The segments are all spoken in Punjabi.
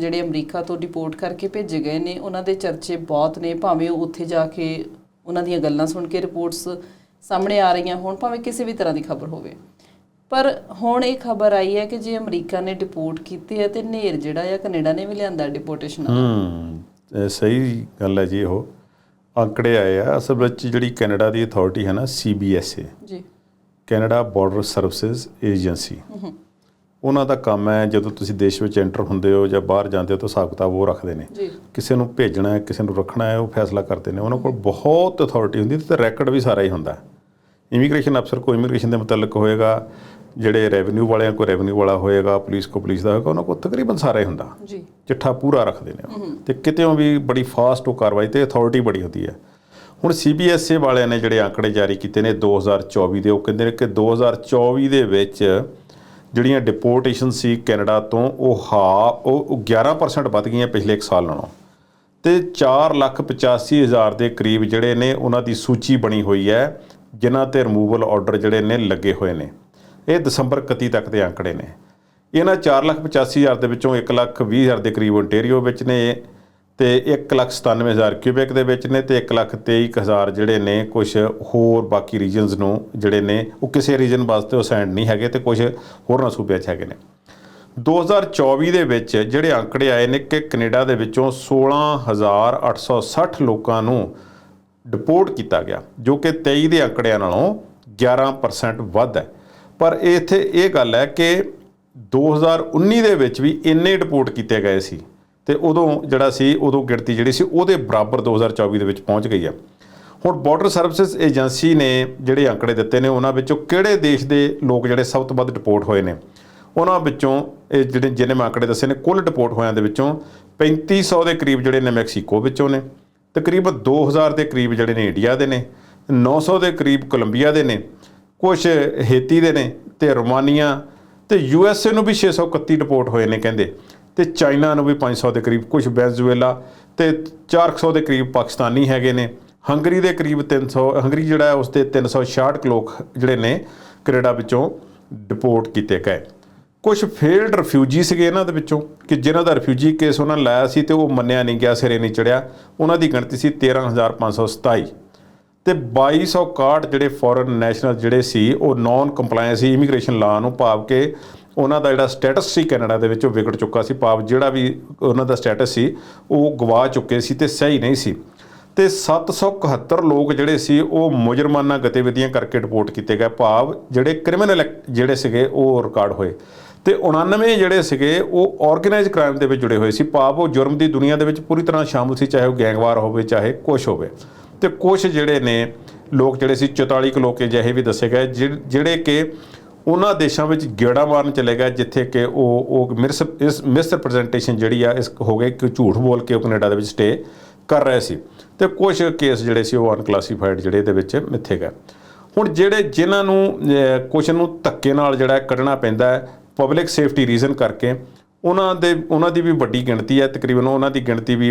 ਜਿਹੜੇ ਅਮਰੀਕਾ ਤੋਂ ਡਿਪੋਰਟ ਕਰਕੇ ਭੇਜੇ ਗਏ ਨੇ ਉਹਨਾਂ ਦੇ ਚਰਚੇ ਬਹੁਤ ਨੇ। ਭਾਵੇਂ ਉਹ ਉੱਥੇ ਜਾ ਕੇ ਉਹਨਾਂ ਦੀਆਂ ਗੱਲਾਂ ਸੁਣ ਕੇ ਰਿਪੋਰਟਸ ਸਾਹਮਣੇ ਆ ਰਹੀਆਂ ਹੋਣ ਭਾਵੇਂ ਕਿਸੇ ਵੀ ਤਰ੍ਹਾਂ ਦੀ ਖਬਰ ਹੋਵੇ। ਪਰ ਹੁਣ ਇਹ ਖਬਰ ਆਈ ਹੈ ਕਿ ਜੇ ਅਮਰੀਕਾ ਨੇ ਡਿਪੋਰਟ ਕੀਤੇ ਹੈ ਤੇ ਨੇਰ ਜਿਹੜਾ ਆ ਕੈਨੇਡਾ ਨੇ ਵੀ ਲਿਆਂਦਾ ਡਿਪੋਰਟੇਸ਼ਨ ਹੂੰ ਸਹੀ ਗੱਲ ਹੈ ਜੀ ਉਹ। ਅੰਕੜੇ ਆਏ ਆ ਅਸਲ ਵਿੱਚ ਜਿਹੜੀ ਕੈਨੇਡਾ ਦੀ ਅਥਾਰਟੀ ਹੈ ਨਾ CBSA ਜੀ। ਕੈਨੇਡਾ ਬਾਰਡਰ ਸਰਵਿਸਿਜ਼ ਏਜੰਸੀ ਉਹਨਾਂ ਦਾ ਕੰਮ ਹੈ ਜਦੋਂ ਤੁਸੀਂ ਦੇਸ਼ ਵਿੱਚ ਐਂਟਰ ਹੁੰਦੇ ਹੋ ਜਾਂ ਬਾਹਰ ਜਾਂਦੇ ਹੋ ਤਾਂ ਹਿਸਾਬ ਕਿਤਾਬ ਉਹ ਰੱਖਦੇ ਨੇ। ਕਿਸੇ ਨੂੰ ਭੇਜਣਾ ਹੈ ਕਿਸੇ ਨੂੰ ਰੱਖਣਾ ਹੈ ਉਹ ਫੈਸਲਾ ਕਰਦੇ ਨੇ। ਉਹਨਾਂ ਕੋਲ ਬਹੁਤ ਅਥਾਰਟੀ ਹੁੰਦੀ ਤੇ ਰੈਕੋਰਡ ਵੀ ਸਾਰਾ ਹੀ ਹੁੰਦਾ ਇਮੀਗ੍ਰੇਸ਼ਨ ਅਫਸਰ ਕੋਈ ਇਮੀਗ੍ਰੇਸ਼ਨ ਦੇ ਮੁਤਲਕ ਹੋਏਗਾ ਜਿਹੜੇ ਰੈਵਨਿਊ ਵਾਲਿਆਂ ਕੋ ਰੈਵਨਿਊ ਵਾਲਾ ਹੋਏਗਾ ਪੁਲਿਸ ਕੋ ਪੁਲਿਸ ਦਾ ਹੋਏਗਾ ਉਹਨਾਂ ਕੋਲ ਤਕਰੀਬਨ ਸਾਰਾ ਹੀ ਹੁੰਦਾ। ਜੀ। ਚਿੱਠਾ ਪੂਰਾ ਰੱਖਦੇ ਨੇ। ਤੇ ਕਿਤੇੋਂ ਵੀ ਬੜੀ ਫਾਸਟ ਉਹ ਕਾਰਵਾਈ ਤੇ ਅਥਾਰਟੀ ਬੜੀ ਹੁੰਦੀ ਹੈ। ਹੁਣ CBSA ਵਾਲਿਆਂ ਨੇ ਜਿਹੜੇ ਆંકੜੇ ਜਾਰੀ ਕੀਤੇ ਨੇ 2024 ਦੇ ਉਹ ਕਹਿੰਦੇ ਨੇ ਕਿ 2024 ਦੇ ਵਿੱਚ ਜਿਹੜੀਆਂ ਡਿਪੋਰਟੇਸ਼ਨ ਸੀ ਕੈਨੇਡਾ ਤੋਂ, ਉਹ ਹਾ, ਉਹ 11% ਵੱਧ ਗਈਆਂ ਪਿਛਲੇ ਇੱਕ ਸਾਲ ਨਾਲੋਂ। ਤੇ 485000 ਦੇ ਕਰੀਬ ਜਿਹੜੇ ਨੇ, ਉਹਨਾਂ ਦੀ ਸੂਚੀ ਬਣੀ ਹੋਈ ਹੈ, ਜਿਨ੍ਹਾਂ ਤੇ ਰਿਮੂਵਲ ਆਰਡਰ ਜਿਹੜੇ ਨੇ, ਲੱਗੇ ਹੋਏ ਨੇ। ਇਹ ਦਸੰਬਰ 31 ਤੱਕ ਦੇ ਅੰਕੜੇ ਨੇ। ਇਹਨਾਂ 485000 ਦੇ ਵਿੱਚੋਂ 120000 ਦੇ ਕਰੀਬ ontario ਵਿੱਚ ਨੇ। ਤੇ 197000 ਕਿਊਬਿਕ ਦੇ ਵਿੱਚ ਨੇ ਤੇ 123000 ਜਿਹੜੇ ਨੇ ਕੁਝ ਹੋਰ ਬਾਕੀ ਰੀਜਨਸ ਨੂੰ ਜਿਹੜੇ ਨੇ, ਉਹ ਕਿਸੇ ਰੀਜਨ ਵਾਸਤੇ ਉਹ ਸੈਂਡ ਨਹੀਂ ਹੈਗੇ ਤੇ ਕੁਝ ਹੋਰਨਾਂ ਸੂਬਿਆਂ 'ਚ ਹੈਗੇ ਨੇ। 2024 ਦੇ ਵਿੱਚ ਜਿਹੜੇ ਅੰਕੜੇ ਆਏ ਨੇ ਕਿ ਕੈਨੇਡਾ ਦੇ ਵਿੱਚੋਂ 16860 ਲੋਕਾਂ ਨੂੰ ਡਿਪੋਰਟ ਕੀਤਾ ਗਿਆ, ਜੋ ਕਿ 23 ਦੇ ਅੰਕੜਿਆਂ ਨਾਲੋਂ 11% ਵੱਧ ਹੈ। ਪਰ ਇੱਥੇ ਇਹ ਗੱਲ ਹੈ ਕਿ 2019 ਦੇ ਵਿੱਚ ਵੀ ਇੰਨੇ ਡਿਪੋਰਟ ਕੀਤੇ ਗਏ ਸੀ। ਤੇ ਉਦੋਂ ਜਿਹੜਾ ਸੀ, ਉਦੋਂ ਗਿਣਤੀ ਜਿਹੜੀ ਸੀ, ਉਹਦੇ ਬਰਾਬਰ 2024 ਦੇ ਵਿੱਚ ਪਹੁੰਚ ਗਈ ਆ ਹੁਣ ਬਾਰਡਰ ਸਰਵਿਸਿਜ਼ ਏਜੰਸੀ ਨੇ ਜਿਹੜੇ ਅੰਕੜੇ ਦਿੱਤੇ ਨੇ, ਉਹਨਾਂ ਵਿੱਚੋਂ ਕਿਹੜੇ ਦੇਸ਼ ਦੇ ਲੋਕ ਜਿਹੜੇ ਸਭ ਤੋਂ ਵੱਧ ਡਿਪੋਰਟ ਹੋਏ ਨੇ? ਉਹਨਾਂ ਵਿੱਚੋਂ ਇਹ ਜਿਹੜੇ, ਜਿਹਨੇ ਮੈਂ ਅੰਕੜੇ ਦੱਸੇ ਨੇ, ਕੁੱਲ ਡਿਪੋਰਟ ਹੋਇਆਂ ਦੇ ਵਿੱਚੋਂ 3500 ਦੇ ਕਰੀਬ ਜਿਹੜੇ ਨੇ ਮੈਕਸੀਕੋ ਵਿੱਚੋਂ ਨੇ। ਤਕਰੀਬਨ 2000 ਦੇ ਕਰੀਬ ਜਿਹੜੇ ਨੇ ਇੰਡੀਆ ਦੇ ਨੇ 900 ਦੇ ਕਰੀਬ ਕੋਲੰਬੀਆ ਦੇ ਨੇ ਕੁਝ ਹੇਤੀ ਦੇ ਨੇ ਤੇ ਰੋਮਾਨੀਆ ਤੇ ਯੂ ਐਸ ਏ ਨੂੰ ਵੀ 631 ਡਿਪੋਰਟ ਹੋਏ ਨੇ ਕਹਿੰਦੇ। ਤੇ ਚਾਈਨਾ ਨੂੰ ਵੀ 500 ਦੇ ਕਰੀਬ ਕੁਝ ਵੈਨਜ਼ੂਏਲਾ ਤੇ 400 ਦੇ ਕਰੀਬ ਪਾਕਿਸਤਾਨੀ ਹੈਗੇ ਨੇ। ਹੰਗਰੀ ਦੇ ਕਰੀਬ 300 ਹੰਗਰੀ ਜਿਹੜਾ ਹੈ ਉਸ ਦੇ 366 ਲੋਕ ਜਿਹੜੇ ਨੇ ਕੈਨੇਡਾ ਵਿੱਚੋਂ ਡਿਪੋਰਟ ਕੀਤੇ ਗਏ। ਕੁਝ ਫੇਲਡ ਰਿਫਿਊਜੀ ਸੀਗੇ ਇਹਨਾਂ ਦੇ ਵਿੱਚੋਂ ਕਿ ਜਿਨ੍ਹਾਂ ਦਾ ਰਿਫਿਊਜੀ ਕੇਸ ਉਹਨਾਂ ਨੇ ਲਾਇਆ ਸੀ ਤੇ ਉਹ ਮੰਨਿਆ ਨਹੀਂ ਗਿਆ, ਸਿਰੇ ਨਹੀਂ ਚੜਿਆ ਉਹਨਾਂ ਦੀ ਗਿਣਤੀ ਸੀ 13527 ਤੇ 2261 ਜਿਹੜੇ ਫੋਰਨ ਨੈਸ਼ਨਲ ਜਿਹੜੇ ਸੀ, ਉਹ ਨਾਨ ਕੰਪਲਾਇੰਸ ਸੀ ਇਮੀਗ੍ਰੇਸ਼ਨ ਲਾ ਨੂੰ ਭਾਵ ਕੇ ਉਹਨਾਂ ਦਾ ਜਿਹੜਾ ਸਟੇਟਸ ਸੀ ਕੈਨੇਡਾ ਦੇ ਵਿੱਚ ਉਹ ਵਿਗੜ ਚੁੱਕਾ ਸੀ। ਭਾਵ ਜਿਹੜਾ ਵੀ ਉਹਨਾਂ ਦਾ ਸਟੇਟਸ ਸੀ, ਉਹ ਗਵਾ ਚੁੱਕੇ ਸੀ ਤੇ ਸਹੀ ਨਹੀਂ ਸੀ। ਤੇ 771 ਲੋਕ ਜਿਹੜੇ ਸੀ, ਉਹ ਮੁਜਰਮਾਨਾ ਗਤੀਵਿਧੀਆਂ ਕਰਕੇ ਰਿਪੋਰਟ ਕੀਤੇ ਗਏ। ਭਾਵ ਜਿਹੜੇ ਕ੍ਰਿਮੀਨਲ ਜਿਹੜੇ ਸੀਗੇ, ਉਹ ਰਿਕਾਰਡ ਹੋਏ। ਤੇ 99 ਜਿਹੜੇ ਸੀਗੇ, ਉਹ ਆਰਗੇਨਾਈਜ਼ ਕ੍ਰਾਈਮ ਦੇ ਵਿੱਚ ਜੁੜੇ ਹੋਏ ਸੀ। ਭਾਵ ਉਹ ਜੁਰਮ ਦੀ ਦੁਨੀਆ ਦੇ ਵਿੱਚ ਪੂਰੀ ਤਰ੍ਹਾਂ ਸ਼ਾਮਲ ਸੀ, ਚਾਹੇ ਉਹ ਗੈਂਗਵਾਰ ਹੋਵੇ, ਚਾਹੇ ਕੁਛ ਹੋਵੇ। ਤੇ ਕੁਝ ਜਿਹੜੇ ਨੇ, ਲੋਕ ਜਿਹੜੇ ਸੀ 44 ਕੁ ਲੋਕ ਅਜਿਹੇ ਵੀ ਦੱਸੇ ਗਏ ਜਿਹ- ਜਿਹੜੇ ਕਿ ਉਹਨਾਂ ਦੇਸ਼ਾਂ ਵਿੱਚ ਗੇੜਾ ਮਾਰਨ ਚਲੇ ਗਏ ਜਿੱਥੇ ਕਿ ਉਹ ਉਹ ਮਿਸ ਇਸ ਮਿਸ ਰਿਪਰੈਜ਼ੈਂਟੇਸ਼ਨ ਜਿਹੜੀ ਆ ਇਸ ਹੋ ਗਈ ਕਿ ਝੂਠ ਬੋਲ ਕੇ ਉਹ ਕੈਨੇਡਾ ਦੇ ਵਿੱਚ ਸਟੇ ਕਰ ਰਹੇ ਸੀ। ਤੇ ਕੁਝ ਕੇਸ ਜਿਹੜੇ ਸੀ ਉਹ ਅਨਕਲਾਸੀਫਾਈਡ ਜਿਹੜੇ ਇਹਦੇ ਵਿੱਚ ਮਿੱਥੇ ਗਏ। ਹੁਣ ਜਿਹੜੇ ਜਿਨ੍ਹਾਂ ਨੂੰ ਅਹ, ਕੁਛ ਨੂੰ ਧੱਕੇ ਨਾਲ ਜਿਹੜਾ ਕੱਢਣਾ ਪੈਂਦਾ ਹੈ ਪਬਲਿਕ ਸੇਫਟੀ ਰੀਜ਼ਨ ਕਰਕੇ ਉਹਨਾਂ ਦੇ ਉਹਨਾਂ ਦੀ ਵੀ ਵੱਡੀ ਗਿਣਤੀ ਹੈ ਤਕਰੀਬਨ ਉਹਨਾਂ ਦੀ ਗਿਣਤੀ ਵੀ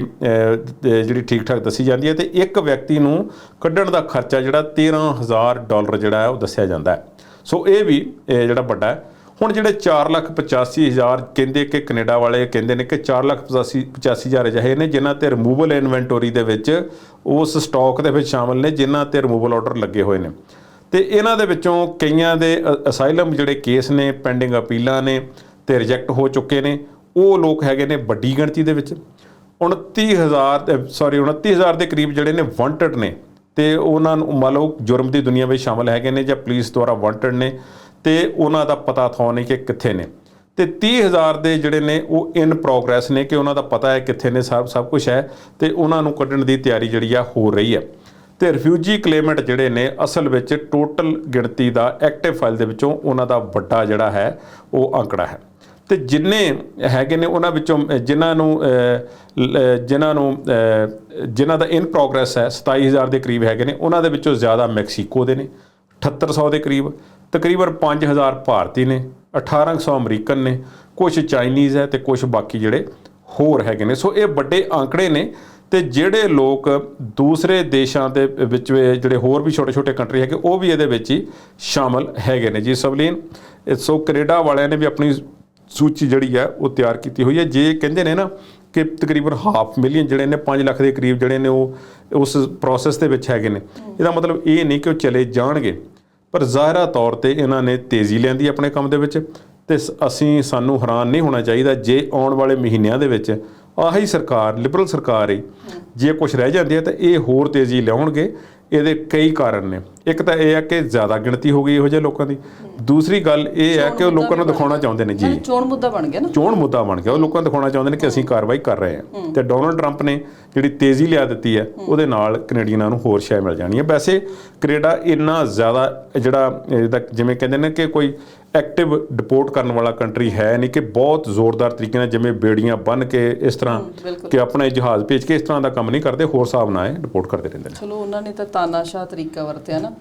ਜਿਹੜੀ ਠੀਕ ਠਾਕ ਦੱਸੀ ਜਾਂਦੀ ਹੈ। ਤੇ ਇੱਕ ਵਿਅਕਤੀ ਨੂੰ ਕੱਢਣ ਦਾ ਖਰਚਾ ਜਿਹੜਾ 13000 ਡਾਲਰ ਜਿਹੜਾ ਹੈ ਉਹ ਦੱਸਿਆ ਜਾਂਦਾ ਹੈ। ਸੋ ਇਹ ਵੀ, ਇਹ ਜਿਹੜਾ ਵੱਡਾ ਹੈ। ਹੁਣ ਜਿਹੜੇ 485000 ਕਹਿੰਦੇ ਕਿ ਕੈਨੇਡਾ ਵਾਲੇ ਕਹਿੰਦੇ ਨੇ ਕਿ 485000 ਅਜਿਹੇ ਨੇ ਜਿਨ੍ਹਾਂ ਤੇ ਰਿਮੂਵਲ ਇਨਵੈਂਟੋਰੀ ਦੇ ਵਿੱਚ ਉਸ ਸਟਾਕ ਦੇ ਵਿੱਚ ਸ਼ਾਮਲ ਨੇ ਜਿਨ੍ਹਾਂ ਤੇ ਰਿਮੂਵਲ ਆਰਡਰ ਲੱਗੇ ਹੋਏ ਨੇ। ਤੇ ਇਹਨਾਂ ਦੇ ਵਿੱਚੋਂ ਕਈਆਂ ਦੇ ਅਸਾਈਲਮ ਜਿਹੜੇ ਕੇਸ ਨੇ ਪੈਂਡਿੰਗ ਅਪੀਲਾਂ ਨੇ ਤੇ ਰਿਜੈਕਟ ਹੋ ਚੁੱਕੇ ਨੇ। ਉਹ ਲੋਕ ਹੈਗੇ ਨੇ ਵੱਡੀ ਗਿਣਤੀ ਦੇ ਵਿੱਚ। 29000 ਸੌਰੀ 29000 ਦੇ ਕਰੀਬ ਜਿਹੜੇ ਨੇ ਵਾਂਟਡ ਨੇ। ਤੇ ਉਹਨਾਂ ਨੂੰ ਮੰਨ ਲਓ ਜੁਰਮ ਦੀ ਦੁਨੀਆ ਵਿੱਚ ਸ਼ਾਮਲ ਹੈਗੇ ਨੇ ਜਾਂ ਪੁਲਿਸ ਦੁਆਰਾ ਵਾਂਟਡ ਨੇ, ਤੇ ਉਹਨਾਂ ਦਾ ਪਤਾ ਥਾਂ ਨਹੀਂ ਕਿ ਕਿੱਥੇ ਨੇ। ਤੇ 30000 ਦੇ ਜਿਹੜੇ ਨੇ ਉਹ ਇਨ ਪ੍ਰੋਗਰੈਸ ਨੇ ਕਿ ਉਹਨਾਂ ਦਾ ਪਤਾ ਹੈ ਕਿੱਥੇ ਨੇ, ਸਭ ਸਭ ਕੁਝ ਹੈ ਤੇ ਉਹਨਾਂ ਨੂੰ ਕੱਢਣ ਦੀ ਤਿਆਰੀ ਜਿਹੜੀ ਆ ਹੋ ਰਹੀ ਹੈ। ਤੇ ਰਿਫਿਊਜੀ ਕਲੇਮੈਂਟ ਜਿਹੜੇ ਨੇ, ਅਸਲ ਵਿੱਚ ਟੋਟਲ ਗਿਣਤੀ ਦਾ ਐਕਟਿਵ ਫਾਈਲ ਦੇ ਵਿੱਚੋਂ ਉਹਨਾਂ ਦਾ ਵੱਡਾ ਜਿਹੜਾ ਹੈ ਉਹ ਅੰਕੜਾ ਹੈ। ਤੇ ਜਿੰਨੇ ਹੈਗੇ ਨੇ ਉਹਨਾਂ ਵਿੱਚੋਂ ਜਿਨ੍ਹਾਂ ਨੂੰ ਜਿਨ੍ਹਾਂ ਨੂੰ ਜਿਨ੍ਹਾਂ ਦਾ ਇਨ ਪ੍ਰੋਗਰੈਸ ਹੈ 27000 ਦੇ ਕਰੀਬ ਹੈਗੇ ਨੇ, ਉਹਨਾਂ ਦੇ ਵਿੱਚੋਂ ਜ਼ਿਆਦਾ ਮੈਕਸੀਕੋ ਦੇ ਨੇ 7800 ਦੇ ਕਰੀਬ, ਤਕਰੀਬਨ 5000 ਭਾਰਤੀ ਨੇ 1800 ਅਮਰੀਕਨ ਨੇ ਕੁਝ ਚਾਈਨੀਜ਼ ਹੈ ਤੇ ਕੁਝ ਬਾਕੀ ਜਿਹੜੇ ਹੋਰ ਹੈਗੇ ਨੇ। ਸੋ ਇਹ ਵੱਡੇ ਅੰਕੜੇ ਨੇ ਤੇ ਜਿਹੜੇ ਲੋਕ ਦੂਸਰੇ ਦੇਸ਼ਾਂ ਦੇ ਵਿੱਚ, ਜਿਹੜੇ ਹੋਰ ਵੀ ਛੋਟੇ ਛੋਟੇ ਕੰਟਰੀ ਹੈਗੇ, ਉਹ ਵੀ ਇਹਦੇ ਵਿੱਚ ਹੀ ਸ਼ਾਮਲ ਹੈਗੇ ਨੇ। ਜੀ ਸਵਲੀਨ ਸੋ ਕੈਨੇਡਾ ਵਾਲਿਆਂ ਨੇ ਵੀ ਆਪਣੀ ਸੂਚੀ ਜਿਹੜੀ ਹੈ ਉਹ ਤਿਆਰ ਕੀਤੀ ਹੋਈ ਹੈ। ਜੇ ਕਹਿੰਦੇ ਨੇ ਨਾ ਕਿ ਤਕਰੀਬਨ ਹਾਫ ਮਿਲੀਅਨ ਜਿਹੜੇ ਨੇ 5 ਲੱਖ ਦੇ ਕਰੀਬ ਜਿਹੜੇ ਨੇ ਉਹ ਉਸ ਪ੍ਰੋਸੈਸ ਦੇ ਵਿੱਚ ਹੈਗੇ ਨੇ। ਇਹਦਾ ਮਤਲਬ ਇਹ ਨਹੀਂ ਕਿ ਉਹ ਚਲੇ ਜਾਣਗੇ। ਪਰ ਜ਼ਾਹਿਰਾ ਤੌਰ ਤੇ ਇਹਨਾਂ ਨੇ ਤੇਜ਼ੀ ਲਿਆਂਦੀ ਆਪਣੇ ਕੰਮ ਦੇ ਵਿੱਚ ਤੇ ਸ- ਅਸੀਂ, ਸਾਨੂੰ ਹੈਰਾਨ ਨਹੀਂ ਹੋਣਾ ਚਾਹੀਦਾ ਜੇ ਆਉਣ ਵਾਲੇ ਮਹੀਨਿਆਂ ਦੇ ਵਿੱਚ ਆਹੀ ਸਰਕਾਰ ਲਿਬਰਲ ਸਰਕਾਰ ਹੀ ਜੇ ਕੁਝ ਰਹਿ ਜਾਂਦੀ ਹੈ ਤਾਂ ਇਹ ਹੋਰ ਤੇਜ਼ੀ ਲਿਆਉਣਗੇ। ਇਹਦੇ ਕਈ ਕਾਰਨ ਨੇ। ਇੱਕ ਤਾਂ ਇਹ ਹੈ ਕਿ ਜ਼ਿਆਦਾ ਗਿਣਤੀ ਹੋ ਗਈ ਇਹੋ ਜਿਹੇ ਲੋਕਾਂ ਦੀ। ਦੂਸਰੀ ਗੱਲ ਇਹ ਹੈ ਕਿ ਉਹ ਲੋਕਾਂ ਨੂੰ ਦਿਖਾਉਣਾ ਚਾਹੁੰਦੇ ਨੇ ਜੀ। ਚੋਣ ਮੁੱਦਾ ਬਣ ਗਿਆ ਨਾ। ਚੋਣ ਮੁੱਦਾ ਬਣ ਗਿਆ। ਉਹ ਲੋਕਾਂ ਨੂੰ ਦਿਖਾਉਣਾ ਚਾਹੁੰਦੇ ਨੇ ਕਿ ਅਸੀਂ ਕਾਰਵਾਈ ਕਰ ਰਹੇ ਹਾਂ। ਤੇ ਡੋਨਲਡ ਟਰੰਪ ਨੇ ਜਿਹੜੀ ਤੇਜ਼ੀ ਲਿਆ ਦਿੱਤੀ ਹੈ ਉਹਦੇ ਨਾਲ ਕੈਨੇਡੀਅਨਾਂ ਨੂੰ ਹੋਰ ਸ਼ੈ ਮਿਲ ਜਾਣੀ ਹੈ। ਵੈਸੇ ਕੈਨੇਡਾ ਇੰਨਾ ਜ਼ਿਆਦਾ ਜਿਹੜਾ ਜਿਵੇਂ ਕਹਿੰਦੇ ਨੇ ਕਿ ਕੋਈ ਐਕਟਿਵ ਡਿਪੋਰਟ ਕਰਨ ਵਾਲਾ ਕੰਟਰੀ ਹੈ ਨਹੀਂ ਕਿ ਬਹੁਤ ਜ਼ੋਰਦਾਰ ਤਰੀਕੇ ਨਾਲ ਜਿਵੇਂ ਬੇੜੀਆਂ ਬੰਨ ਕੇ ਇਸ ਤਰ੍ਹਾਂ। ਕਿ ਆਪਣੇ ਜਹਾਜ਼ ਭੇਜ ਕੇ ਇਸ ਤਰ੍ਹਾਂ ਦਾ ਕੰਮ ਨਹੀਂ ਕਰਦੇ ਹੋਰ ਹਿਸਾਬ ਨਾਲ ਡਿਪੋਰਟ ਕਰਦੇ ਰਹਿੰਦੇ ਨੇ ਚਲੋ ਉਹਨਾਂ ਨੇ ਤਾਂ ਤਾਨਾਸ਼ਾਹ ਤਰੀਕਾ ਵਰਤਿਆ ਨਾ